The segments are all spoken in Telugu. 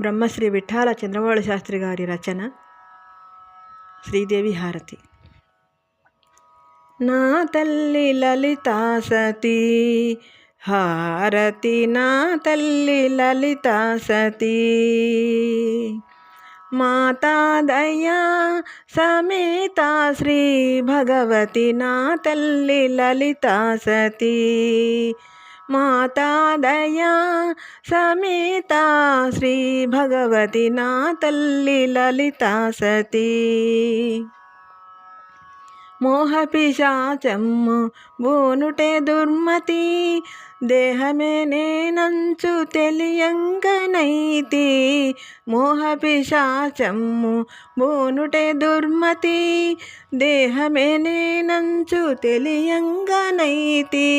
బ్రహ్మశ్రీ విఠాల చంద్రమౌళి శాస్త్రి గారి రచన శ్రీదేవి హారతి. నా తల్లి లలితా సతీ హారతి నా తల్లి లలితా సతీ. మాతా దయా సమేత శ్రీ భగవతి నా తల్లి లలితా సతీ. మాతా దయా సమేత శ్రీ భగవతి నా తల్లి లలితా సతీ. మోహపిశాచమ్ము బోనుటే దుర్మతి దేహమే నేనంచు తెలియంగనైతి మోహపిశాచమ్ము బోనుటే దుర్మతి దేహమే నేనంచు తెలియంగనైతి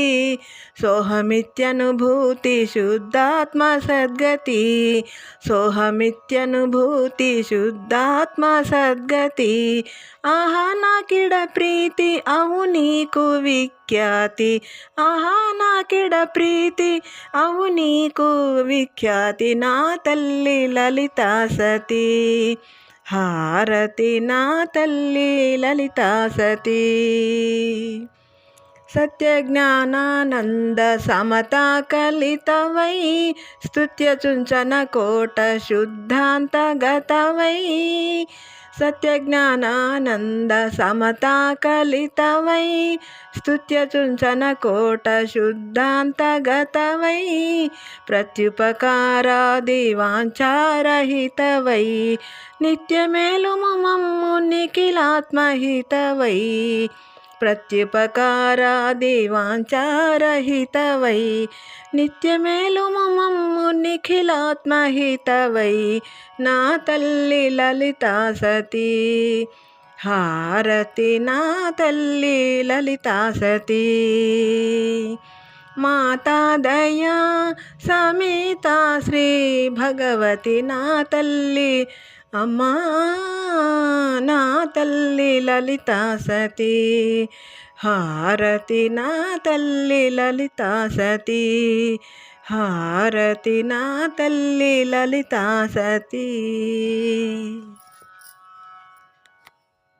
సోహమిత్యనుభూతి శుద్ధాత్మ సద్గతి సోహమిత్యనుభూతి శుద్ధాత్మ సద్గతి ఆహా నాకిడ ప్రీతి అవు నీకు విఖ్యాతి. ఆహా నాకిడ ప్రీతి. అవు నీకు విఖ్యాతి. నా తల్లి లలిత సతీ. హారతి నా తల్లి లలిత సతీ. సత్యజ్ఞానానంద సమతా కలితవై స్తుత్యచుంచన కోట శుద్ధాంతగతవై. సత్యజ్ఞానానంద సమతా కలితవై స్తుత్యచుంచన కోట శుద్ధాంతగతవై ప్రత్యుపకారాది వాంఛారహితవై నిత్యమేలు మమ్ము నిఖిలాత్మహితవై. ప్రత్యుపకారాదివాంఛారహితవై నిత్యమేలు మమ్ము నిఖిలాత్మహితవై నా తల్లి లలితా సతీ. హారతి నా తల్లి లలితా సతీ. మాతా దయా సమేత శ్రీ భగవతి నా తల్లి అమ్మా నా తల్లి లలితా సతీ. హారతి నా తల్లి లలితా సతీ. హారతి నా తల్లి లలితా సతీ.